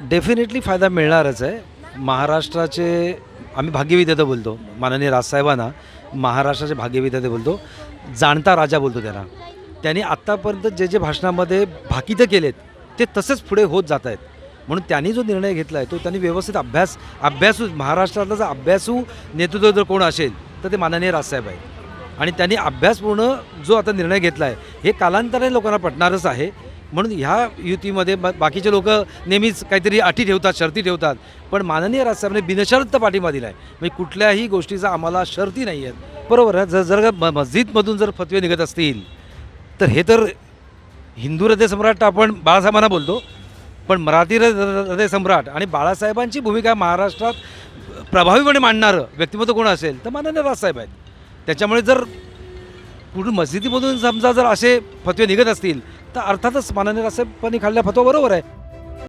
Definitely फायदा मिळणारच आहे. महाराष्ट्राचे आम्ही भाग्यविधाता बोलतो माननीय राजसाहेबांना महाराष्ट्राचे भाग्यविधेते बोलतो जाणता राजा बोलतो त्यांना. त्यांनी आत्तापर्यंत जे जे भाषणामध्ये भाकितं केलेत ते तसेच पुढे होत जात आहेत म्हणून त्यांनी जो निर्णय घेतला आहे तो त्यांनी व्यवस्थित अभ्यास अभ्यासू महाराष्ट्रातला जर अभ्यासू नेतृत्व जर कोण असेल तर ते माननीय राजसाहेब आहे आणि त्यांनी अभ्यासपूर्ण जो आता निर्णय घेतला आहे हे कालांतराने लोकांना पटणारच आहे. म्हणून ह्या युतीमध्ये बा- बाकीचे लोक नेहमीच काहीतरी अटी ठेवतात शर्ती ठेवतात. पण माननीय राजसाहेबांनी बिनशर्त पाठिंबा दिला आहे म्हणजे कुठल्याही गोष्टीचा आम्हाला शर्ती नाही आहेत. बरोबर जर जर म- मस्जिदमधून जर फतवे निघत असतील तर हे तर हिंदू हृदयसम्राट आपण बाळासाहेबांना बोलतो. पण मराठी हृदयसम्राट आणि बाळासाहेबांची भूमिका महाराष्ट्रात प्रभावीपणे मांडणारं व्यक्तिमत्व कोण असेल तर माननीय राजसाहेब आहेत. त्याच्यामुळे जर कुठून मस्जिदीमधून समजा जर असे फतवे निघत असतील तर अर्थातच माननीय राजसाहेबांनी खाल्ल्या फतवा बरोबर आहे.